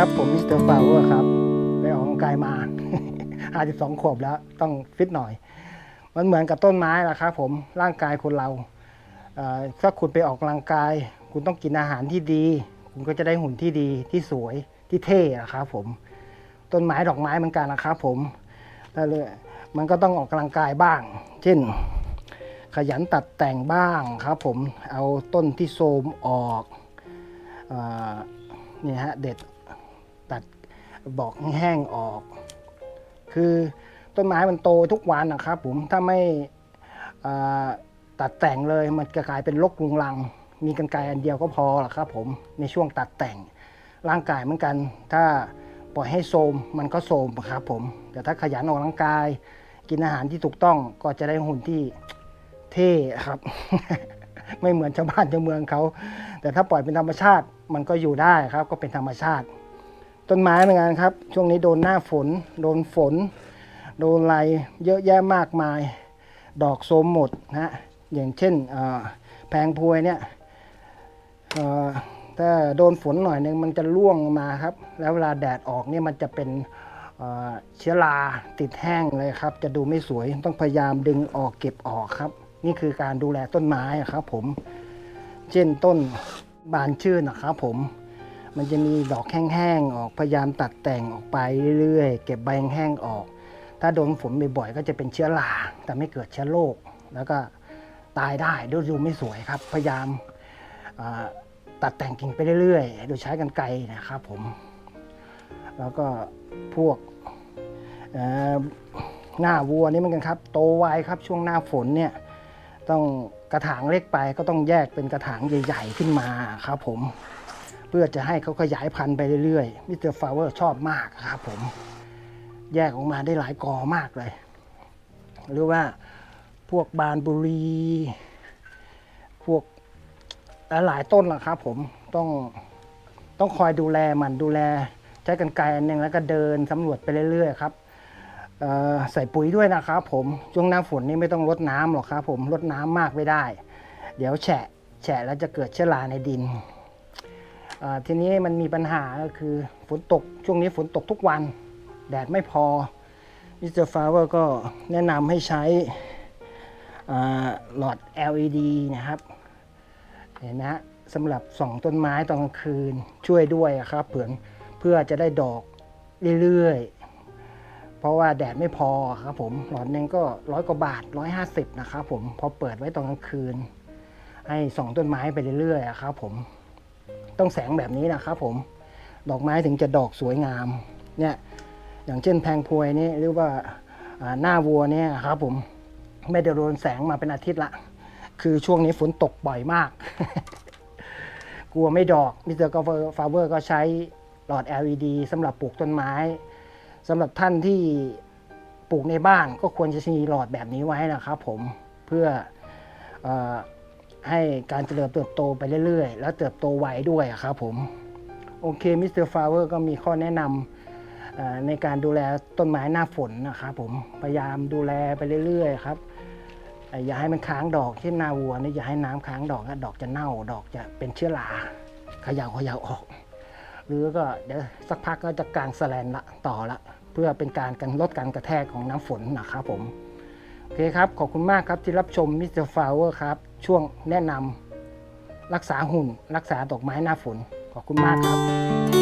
ครับ ผมมิสเตอร์ฟาวเวอร์ครับ ไปออกกำลังกายมา 52 ขวบแล้วต้องฟิตหน่อย มันเหมือนกับต้นไม้แหละครับผมร่างกายคนเราเอ่อถ้าคุณไปออกกำลังกาย คุณต้องกินอาหารที่ดี คุณก็จะได้หุ่นที่ดีที่สวยที่เท่นะครับผม ต้นไม้ดอกไม้เหมือนกันนะครับผมถ้าเลยมันก็ต้องออกกำลังกายบ้าง เช่น ขยันตัดแต่งบ้างครับผมเอาต้นที่โทรมออกเออเนี่ยฮะเด็ด ตัดบอกแห้งออก คือต้นไม้มันโตทุกวันนะครับผมถ้าไม่ตัดแต่งเลยมันจะกลายเป็นรกรุงรัง มีกันไกอันเดียวก็พอละครับผมในช่วงตัดแต่งร่างกายเหมือนกัน ถ้าปล่อยให้โทมมันก็โทมครับผม แต่ถ้าขยันออกกำลังกาย กินอาหารที่ถูกต้องก็จะได้หุ่นที่เท่ครับ ไม่เหมือนชาวบ้านชาวเมืองเขา แต่ถ้าปล่อยเป็นธรรมชาติมันก็อยู่ได้ครับ ก็เป็นธรรมชาติ ต้นไม้เหมือนกันครับ ช่วงนี้โดนหน้าฝน โดนฝน โดนอะไรเยอะแยะมากมาย ดอกโสมหมดนะฮะอย่างเช่นแพงพวยเนี่ยถ้าโดนฝนหน่อยนึงมันจะร่วงมาครับ แล้วเวลาแดดออกเนี่ยมันจะเป็นเชื้อราติดแห้งเลยครับ จะดูไม่สวยต้องพยายามดึงออกเก็บออกครับ นี่คือการดูแลต้นไม้ครับผม เช่นต้นบานชื่นนะครับผม มันจะมีดอกแห้งๆออกพยายามตัดแต่งออกไปเรื่อยๆ เก็บใบแห้งๆออก ถ้าโดนฝนบ่อยๆก็จะเป็นเชื้อราแต่ไม่เกิดเชื้อโรคแล้วก็ตายได้ดูดูไม่สวยครับ พยายามตัดแต่งกิ่งไปเรื่อยๆ โดยใช้กันไกรนะครับผม แล้วก็พวกหน้าวัวนี่เหมือนกันครับ โตไวครับช่วงหน้าฝนเนี่ยต้องกระถางเล็กไปก็ต้องแยกเป็นกระถางใหญ่ ๆ ขึ้นมาครับผม เพื่อจะให้เขาขยายพันธุ์ไปเรื่อยๆมิสเตอร์ฟลาเวอร์ชอบมากครับผม แยกออกมาได้หลายกอมากเลย หรือว่าพวกบานบุรี พวกหลายต้นล่ะครับผมต้องต้องคอยดูแลมันดูแลใช้กันไกรอันหนึ่งแล้วก็เดินสำรวจไปเรื่อยๆครับใส่ปุ๋ยด้วยนะครับผมช่วงหน้าฝนนี่ไม่ต้องรดน้ำหรอกครับผมรดน้ำมากไม่ได้ เดี๋ยวแฉะแฉะแล้วจะเกิดเชื้อราในดิน ทีนี้มันมีปัญหาก็คือฝนตกช่วงนี้ฝนตกทุกวัน แดดไม่พอมิสเตอร์ฟลาเวอร์ก็แนะนำให้ใช้หลอด LED นะครับ เห็นนะสำหรับส่องต้นไม้ตอนกลางคืนช่วยด้วยครับเผื่อเพื่อจะได้ดอกเรื่อยๆ เพราะว่าแดดไม่พอครับผม หลอดนึงก็ร้อยกว่าบาท 150 นะครับผม พอเปิดไว้ตอนกลางคืน ให้ส่องต้นไม้ไปเรื่อยๆครับผม ต้องแสงแบบนี้นะครับผมดอกไม้ถึงจะดอกสวยงามเนี่ยอย่างเช่นแพงพวยนี่หรือว่าหน้าวัวเนี่ยครับผมไม่ได้โดนแสงมาเป็นอาทิตย์ละ คือช่วงนี้ฝนตกบ่อยมาก กลัวไม่ดอกมิสเตอร์กาฟาเวอร์ก็ใช้หลอด LED สำหรับปลูกต้นไม้สำหรับท่านที่ปลูกในบ้านก็ควรจะมีหลอดแบบนี้ไว้นะครับผมเพื่ออ ให้การเจริญเติบโตไปเรื่อยๆ แล้วเติบโตไวด้วยครับผม โอเคมิสเตอร์ฟาเวอร์ก็มีข้อแนะนำในการดูแลต้นไม้หน้าฝนนะครับผมพยายามดูแลไปเรื่อยๆครับอย่าให้มันค้างดอกเช่นนาวัวนี่อย่าให้น้ำค้างดอกนะดอกจะเน่า ดอกจะเป็นเชื้อราขยาวขยาวออก หรือก็เดี๋ยวสักพักก็จะกางแสแลนละต่อละ เพื่อเป็นการกันลดการกระแทกของน้ำฝนนะครับผม โอเคครับ ขอบคุณมากครับที่รับชมมิสเตอร์ฟลาเวอร์ครับ ช่วงแนะนำรักษาหุ่น รักษาดอกไม้หน้าฝน ขอบคุณมากครับ